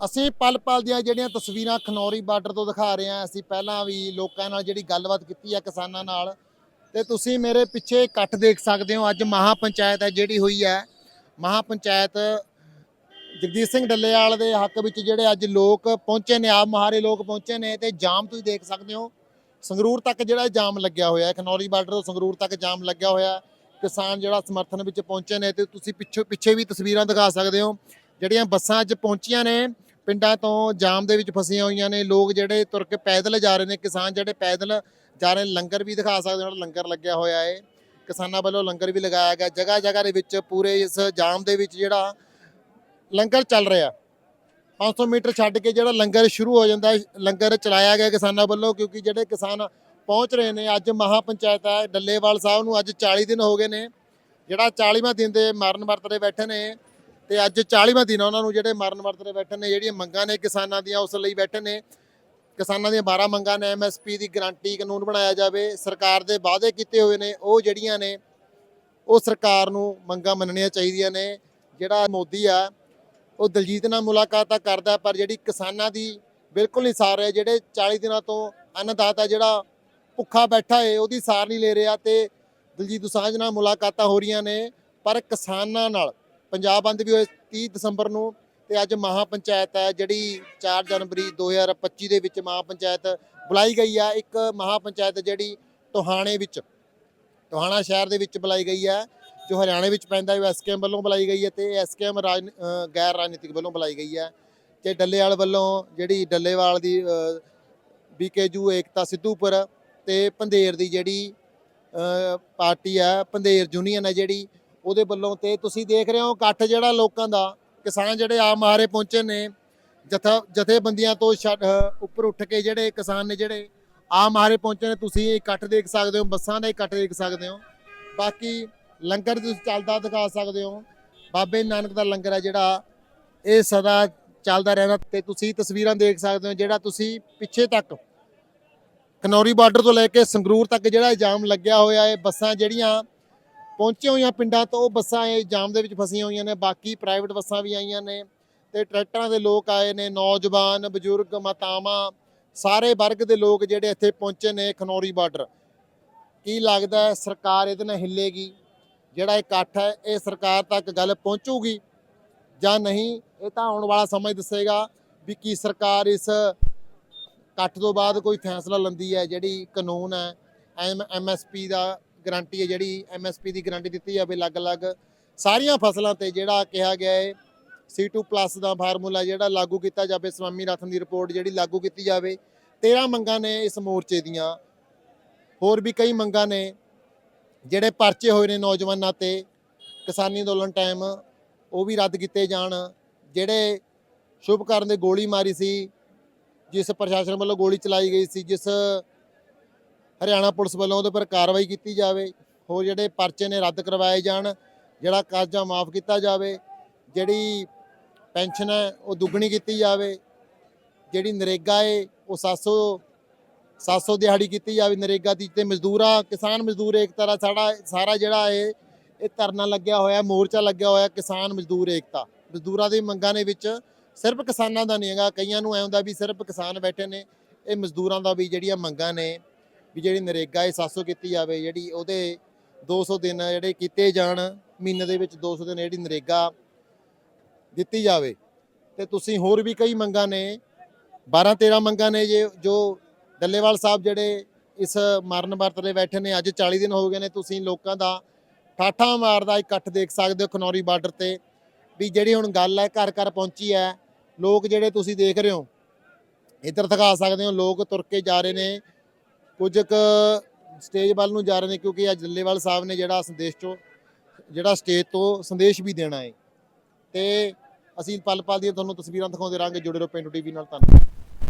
ਅਸੀਂ ਪਲ ਪਲ ਦੀਆਂ ਜਿਹੜੀਆਂ ਤਸਵੀਰਾਂ ਖਨੌਰੀ ਬਾਰਡਰ ਤੋਂ ਦਿਖਾ ਰਹੇ ਹਾਂ, ਅਸੀਂ ਪਹਿਲਾਂ ਵੀ ਲੋਕਾਂ ਨਾਲ ਜਿਹੜੀ ਗੱਲਬਾਤ ਕੀਤੀ ਹੈ ਕਿਸਾਨਾਂ ਨਾਲ, ਤੇ ਤੁਸੀਂ ਮੇਰੇ ਪਿੱਛੇ ਇਕੱਠ ਦੇਖ ਸਕਦੇ ਹੋ, ਅੱਜ ਮਹਾ ਪੰਚਾਇਤ ਹੈ ਜਿਹੜੀ ਹੋਈ ਹੈ ਮਹਾ ਪੰਚਾਇਤ ਜਗਦੀਸ਼ ਸਿੰਘ ਡੱਲੇਵਾਲ ਦੇ ਹੱਕ ਵਿੱਚ ਜਿਹੜੇ ਅੱਜ ਲੋਕ ਪਹੁੰਚੇ ਨੇ, ਆਪ ਮਹਾਰੇ ਲੋਕ ਪਹੁੰਚੇ ਨੇ, ਤੇ ਜਾਮ ਤੁਸੀਂ ਦੇਖ ਸਕਦੇ ਹੋ, ਸੰਗਰੂਰ ਤੱਕ ਜਿਹੜਾ ਜਾਮ ਲੱਗਿਆ ਹੋਇਆ ਹੈ, ਖਨੌਰੀ ਬਾਰਡਰ ਤੋਂ ਸੰਗਰੂਰ ਤੱਕ ਜਾਮ ਲੱਗਿਆ ਹੋਇਆ ਕਿਸਾਨ ਜਿਹੜਾ ਸਮਰਥਨ ਵਿੱਚ ਪਹੁੰਚੇ ਨੇ, ਤੇ ਤੁਸੀਂ ਪਿੱਛੇ ਪਿੱਛੇ ਵੀ ਤਸਵੀਰਾਂ ਦਿਖਾ ਸਕਦੇ ਹੋ, ਜਿਹੜੀਆਂ ਬੱਸਾਂ ਅੱਜ ਪਹੁੰਚੀਆਂ ਨੇ ਪਿੰਡਾਂ ਤੋਂ ਜਾਮ ਦੇ ਵਿੱਚ ਫਸੀਆਂ ਹੋਈਆਂ ਨੇ। ਲੋਕ ਜਿਹੜੇ ਤੁਰ ਕੇ ਪੈਦਲ ਜਾ ਰਹੇ ਨੇ। ਕਿਸਾਨ ਜਿਹੜੇ ਪੈਦਲ ਜਾ ਰਹੇ ਨੇ। ਲੰਗਰ ਵੀ ਦਿਖਾ ਸਕਦੇ ਹੋ ਲੰਗਰ ਲੱਗਿਆ ਹੋਇਆ ਹੈ ਕਿਸਾਨਾਂ ਵੱਲੋਂ ਲੰਗਰ ਵੀ ਲਗਾਇਆ ਗਿਆ। ਜਗ੍ਹਾ ਜਗ੍ਹਾ ਦੇ ਵਿੱਚ ਪੂਰੇ ਇਸ ਜਾਮ ਦੇ ਵਿੱਚ ਜਿਹੜਾ ਲੰਗਰ ਚੱਲ ਰਿਹਾ। 500 ਮੀਟਰ ਛੱਡ ਕੇ ਜਿਹੜਾ ਲੰਗਰ ਸ਼ੁਰੂ ਹੋ ਜਾਂਦਾ ਲੰਗਰ ਚਲਾਇਆ ਗਿਆ ਕਿਸਾਨਾਂ ਵੱਲੋਂ ਕਿਉਂਕਿ ਜਿਹੜੇ ਕਿਸਾਨ ਪਹੁੰਚ ਰਹੇ ਨੇ। ਅੱਜ ਮਹਾ ਪੰਚਾਇਤ ਹੈ ਡੱਲੇਵਾਲ ਸਾਹਿਬ ਨੂੰ ਅੱਜ 40 ਦਿਨ ਹੋ ਗਏ ਨੇ। ਜਿਹੜਾ 40ਵਾਂ ਦਿਨ ਦੇ ਮਰਨ ਵਰਤ ਤੇ ਬੈਠੇ ਨੇ। ਤੇ ਅੱਜ 40ਵਾਂ ਦਿਨ ਉਹਨਾਂ ਨੂੰ ਜਿਹੜੇ ਮਰਨ ਵਰਤ ਰਹੇ ਬੈਠੇ ਨੇ, ਜਿਹੜੀਆਂ ਮੰਗਾਂ ਨੇ ਕਿਸਾਨਾਂ ਦੀਆਂ, ਉਸ ਲਈ ਬੈਠੇ ਨੇ। ਕਿਸਾਨਾਂ ਦੀਆਂ 12 ਮੰਗਾਂ ਨੇ ਐਮਐਸਪੀ ਦੀ ਗਰੰਟੀ ਕਾਨੂੰਨ ਬਣਾਇਆ ਜਾਵੇ, ਸਰਕਾਰ ਦੇ ਵਾਅਦੇ ਕੀਤੇ ਹੋਏ ਨੇ, ਉਹ ਜਿਹੜੀਆਂ ਨੇ, ਉਹ ਸਰਕਾਰ ਨੂੰ ਮੰਗਾਂ ਮੰਨਣੀਆਂ ਚਾਹੀਦੀਆਂ ਨੇ। ਜਿਹੜਾ ਮੋਦੀ ਆ, ਉਹ ਦਲਜੀਤ ਨਾਲ ਮੁਲਾਕਾਤ ਤਾਂ ਕਰਦਾ, ਪਰ ਜਿਹੜੀ ਕਿਸਾਨਾਂ ਦੀ ਬਿਲਕੁਲ ਨਹੀਂ ਸਾਰ ਰਿਹਾ, ਜਿਹੜੇ 40 ਦਿਨਾਂ ਤੋਂ ਅੰਨਦਾਤਾ ਜਿਹੜਾ ਭੁੱਖਾ ਬੈਠਾ ਏ, ਉਹਦੀ ਸਾਰ ਨਹੀਂ ਲੈ ਰਿਹਾ ਤੇ ਦਲਜੀਤ ਦੋਸਾਂਝ ਨਾਲ ਮੁਲਾਕਾਤਾਂ ਹੋ ਰਹੀਆਂ ਨੇ, ਪਰ ਕਿਸਾਨਾਂ ਨਾਲ ਪੰਜਾਬ ਬੰਦ ਵੀ ਹੋਏ 30 ਦਸੰਬਰ ਨੂੰ ਤੇ ਅੱਜ ਮਹਾ ਪੰਚਾਇਤ ਹੈ, ਜਿਹੜੀ 4 ਜਨਵਰੀ 2025 ਦੇ ਵਿੱਚ ਮਹਾ ਪੰਚਾਇਤ ਬੁਲਾਈ ਗਈ ਆ, ਇੱਕ ਮਹਾ ਪੰਚਾਇਤ ਜਿਹੜੀ ਟੋਹਾਣੇ ਵਿੱਚ ਟੋਹਾਣਾ ਸ਼ਹਿਰ ਦੇ ਵਿੱਚ ਬੁਲਾਈ ਗਈ ਹੈ ਜੋ ਹਰਿਆਣੇ ਵਿੱਚ ਪੈਂਦਾ ਹੈ ਐਸਕੇਐਮ ਵੱਲੋਂ ਬੁਲਾਈ ਗਈ ਹੈ ਤੇ ਐਸਕੇਐਮ ਰਾਜ ਗੈਰ ਰਾਜਨੀਤਿਕ ਵੱਲੋਂ ਬੁਲਾਈ ਗਈ ਹੈ ਤੇ ਡੱਲੇਵਾਲ ਵੱਲੋਂ ਜਿਹੜੀ ਡੱਲੇਵਾਲ ਦੀ ਬੀਕੇਜੂ ਏਕਤਾ, ਸਿੱਧੂਪੁਰ ਤੇ ਪੰਧੇਰ ਦੀ ਜਿਹੜੀ ਪਾਰਟੀ ਹੈ ਪੰਧੇਰ ਯੂਨੀਅਨ ਹੈ ਜਿਹੜੀ ਉਹਦੇ ਵੱਲੋਂ ਤੇ ਤੁਸੀਂ ਦੇਖ ਰਹੇ ਹੋ ਇਕੱਠ ਜਿਹੜਾ ਲੋਕਾਂ ਦਾ, ਕਿਸਾਨ ਜਿਹੜੇ ਆਮ ਮਾਰੇ ਪਹੁੰਚੇ ਨੇ, ਜਥਾ, ਜਥੇਬੰਦੀਆਂ ਤੋਂ ਛੱਡ- ਉੱਪਰ ਉੱਠ ਕੇ ਜਿਹੜੇ ਕਿਸਾਨ ਨੇ ਜਿਹੜੇ ਆਮ ਮਾਰੇ ਪਹੁੰਚੇ ਨੇ, ਤੁਸੀਂ ਇਕੱਠ ਦੇਖ ਸਕਦੇ ਹੋ, ਬੱਸਾਂ ਦਾ ਇਕੱਠ ਦੇਖ ਸਕਦੇ ਹੋ। ਬਾਕੀ ਲੰਗਰ ਤੁਸੀਂ ਚੱਲਦਾ ਦਿਖਾ ਸਕਦੇ ਹੋ। ਬਾਬੇ ਨਾਨਕ ਦਾ ਲੰਗਰ ਹੈ ਜਿਹੜਾ, ਇਹ ਸਦਾ ਚੱਲਦਾ ਰਹਿਣਾ ਤੇ ਤੁਸੀਂ ਤਸਵੀਰਾਂ ਦੇਖ ਸਕਦੇ ਹੋ, ਜਿਹੜਾ ਤੁਸੀਂ ਪਿੱਛੇ ਤੱਕ ਖਨੌਰੀ ਬਾਰਡਰ ਤੋਂ ਲੈ ਕੇ ਸੰਗਰੂਰ ਤੱਕ ਜਿਹੜਾ ਜਾਮ ਲੱਗਿਆ ਹੋਇਆ ਹੈ, ਬੱਸਾਂ ਜਿਹੜੀਆਂ ਪਹੁੰਚੀਆਂ ਹੋਈਆਂ ਪਿੰਡਾਂ ਤੋਂ, ਉਹ ਬੱਸਾਂ ਇਹ ਜਾਮ ਦੇ ਵਿੱਚ ਫਸੀਆਂ ਹੋਈਆਂ ਨੇ, ਬਾਕੀ ਪ੍ਰਾਈਵੇਟ ਬੱਸਾਂ ਵੀ ਆਈਆਂ ਨੇ ਤੇ ਟਰੈਕਟਰਾਂ ਦੇ ਲੋਕ ਆਏ ਨੇ, ਨੌਜਵਾਨ, ਬਜ਼ੁਰਗ, ਮਾਤਾਵਾਂ, ਸਾਰੇ ਵਰਗ ਦੇ ਲੋਕ ਜਿਹੜੇ ਇੱਥੇ ਪਹੁੰਚੇ ਨੇ ਖਨੌਰੀ ਬਾਰਡਰ ਕੀ ਲੱਗਦਾ ਹੈ ਸਰਕਾਰ ਇਹਦੇ ਨਾਲ ਹਿੱਲੇਗੀ? ਜਿਹੜਾ ਇਕੱਠ ਹੈ, ਇਹ ਸਰਕਾਰ ਤੱਕ ਗੱਲ ਪਹੁੰਚੂਗੀ ਜਾਂ ਨਹੀਂ? ਇਹ ਤਾਂ ਆਉਣ ਵਾਲਾ ਸਮਾਂ ਹੀ ਦੱਸੇਗਾ ਵੀ ਕੀ ਸਰਕਾਰ ਇਸ ਇਕੱਠ ਤੋਂ ਬਾਅਦ ਕੋਈ ਫੈਸਲਾ ਲੈਂਦੀ ਹੈ ਜਿਹੜੀ ਕਾਨੂੰਨ ਹੈ ਐਮਐਸਪੀ ਦਾ ਗਾਰੰਟੀ ਹੈ ਜਿਹੜੀ ਐਮਐਸਪੀ ਦੀ ਗਾਰੰਟੀ ਦਿੱਤੀ ਜਾਵੇ ਅਲੱਗ-ਅਲੱਗ। ਸਾਰੀਆਂ ਫਸਲਾਂ ਤੇ ਜਿਹੜਾ ਕਿਹਾ ਗਿਆ ਹੈ C2+ ਦਾ ਫਾਰਮੂਲਾ ਜਿਹੜਾ ਲਾਗੂ ਕੀਤਾ ਜਾਵੇ, ਸਵਾਮੀ ਰਥਨ ਦੀ ਰਿਪੋਰਟ ਜਿਹੜੀ ਲਾਗੂ ਕੀਤੀ ਜਾਵੇ 13 ਮੰਗਾਂ ਨੇ ਇਸ ਮੋਰਚੇ ਦੀਆਂ। ਹੋਰ ਵੀ ਕਈ ਮੰਗਾਂ ਨੇ ਜਿਹੜੇ ਪਰਚੇ ਹੋਏ ਨੇ ਨੌਜਵਾਨਾਂ ਤੇ, ਕਿਸਾਨੀ ਅੰਦੋਲਨ ਟਾਈਮ ਉਹ ਵੀ ਰੱਦ ਕੀਤੇ ਜਾਣ। ਜਿਹੜੇ ਸ਼ੁਭਕਰਨ ਦੇ ਗੋਲੀ ਮਾਰੀ ਸੀ, ਜਿਸ ਪ੍ਰਸ਼ਾਸਨ ਵੱਲੋਂ ਗੋਲੀ ਚਲਾਈ ਗਈ ਸੀ, ਜਿਸ ਹਰਿਆਣਾ ਪੁਲਿਸ ਵੱਲੋਂ ਉਹਦੇ ਪਰ ਕਾਰਵਾਈ ਕੀਤੀ ਜਾਵੇ, ਹੋਰ ਜਿਹੜੇ ਪਰਚੇ ਨੇ ਰੱਦ ਕਰਵਾਏ ਜਾਣ, ਜਿਹੜਾ ਕਰਜ਼ਾ ਮਾਫ ਕੀਤਾ ਜਾਵੇ, ਜਿਹੜੀ ਪੈਨਸ਼ਨ ਹੈ ਉਹ ਦੁੱਗਣੀ ਕੀਤੀ ਜਾਵੇ, ਜਿਹੜੀ ਨਰੇਗਾ ਏ ਉਹ 700 700 ਦਿਹਾੜੀ ਕੀਤੀ ਜਾਵੇ ਨਰੇਗਾ ਦੀ, ਤੇ ਮਜ਼ਦੂਰਾਂ, ਕਿਸਾਨ ਮਜ਼ਦੂਰ ਏਕਤਾ ਦਾ ਸਾਡਾ ਸਾਰਾ ਜਿਹੜਾ ਇਹ ਇਹ ਧਰਨਾ ਲੱਗਿਆ ਹੋਇਆ, ਮੋਰਚਾ ਲੱਗਿਆ ਹੋਇਆ ਕਿਸਾਨ ਮਜ਼ਦੂਰ ਏਕਤਾ। ਮਜ਼ਦੂਰਾਂ ਦੀ ਮੰਗਾਂ ਦੇ ਵਿੱਚ ਸਿਰਫ ਕਿਸਾਨਾਂ ਦਾ ਨਹੀਂ ਹੈਗਾ, ਕਈਆਂ ਨੂੰ ਐ ਹੁੰਦਾ ਵੀ ਸਿਰਫ ਕਿਸਾਨ ਬੈਠੇ ਨੇ, ਇਹ ਮਜ਼ਦੂਰਾਂ ਦਾ ਵੀ ਜਿਹੜੀਆਂ ਮੰਗਾਂ ਨੇ ਵੀ ਜਿਹੜੀ ਨਰੇਗਾ ਇਹ 700 ਕੀਤੀ ਜਾਵੇ, ਜਿਹੜੀ ਉਹਦੇ 200 ਦਿਨ ਜਿਹੜੇ ਕੀਤੇ ਜਾਣ, ਮਹੀਨੇ ਦੇ ਵਿੱਚ 200 ਦਿਨ ਜਿਹੜੀ ਨਰੇਗਾ ਦਿੱਤੀ ਜਾਵੇ। ਤੇ ਤੁਸੀਂ ਹੋਰ ਵੀ ਕਈ ਮੰਗਾਂ ਨੇ 12 13 ਮੰਗਾਂ ਨੇ ਜੇ ਜੋ ਡੱਲੇਵਾਲ ਸਾਹਿਬ ਜਿਹੜੇ ਇਸ ਮਰਨ ਵਰਤ ਦੇ ਬੈਠੇ ਨੇ, ਅੱਜ 40 ਦਿਨ ਹੋ ਗਏ ਨੇ, ਤੁਸੀਂ ਲੋਕਾਂ ਦਾ ਠਾਠਾ ਮਾਰਦਾ ਇਕੱਠ ਦੇਖ ਸਕਦੇ ਹੋ ਖਨੌਰੀ ਬਾਰਡਰ ਤੇ, ਵੀ ਜਿਹੜੀ ਹੁਣ ਗੱਲ ਹੈ ਘਰ ਘਰ ਪਹੁੰਚੀ ਹੈ, ਲੋਕ ਜਿਹੜੇ ਤੁਸੀਂ ਦੇਖ ਰਹੇ ਹੋ, ਇੱਧਰ ਦਿਖਾ ਸਕਦੇ ਹੋ, ਲੋਕ ਤੁਰ ਕੇ ਜਾ ਰਹੇ ਨੇ ਕੁਝ ਕੁ ਸਟੇਜ ਵੱਲ ਨੂੰ ਜਾ ਰਹੇ ਨੇ ਕਿਉਂਕਿ ਅੱਜ ਡੱਲੇਵਾਲ ਸਾਹਿਬ ਨੇ ਜਿਹੜਾ ਸੰਦੇਸ਼ ਚੋਂ, ਜਿਹੜਾ ਸਟੇਜ ਤੋਂ ਸੰਦੇਸ਼ ਵੀ ਦੇਣਾ ਹੈ। ਤੇ ਅਸੀਂ ਪਲ ਪਲ ਦੀਆਂ ਤੁਹਾਨੂੰ ਤਸਵੀਰਾਂ ਦਿਖਾਉਂਦੇ ਰਹਾਂਗੇ। ਜੁੜੇ ਰਹੋ ਪਿੰਡੂ ਟੀਵੀ ਨਾਲ। ਧੰਨਵਾਦ।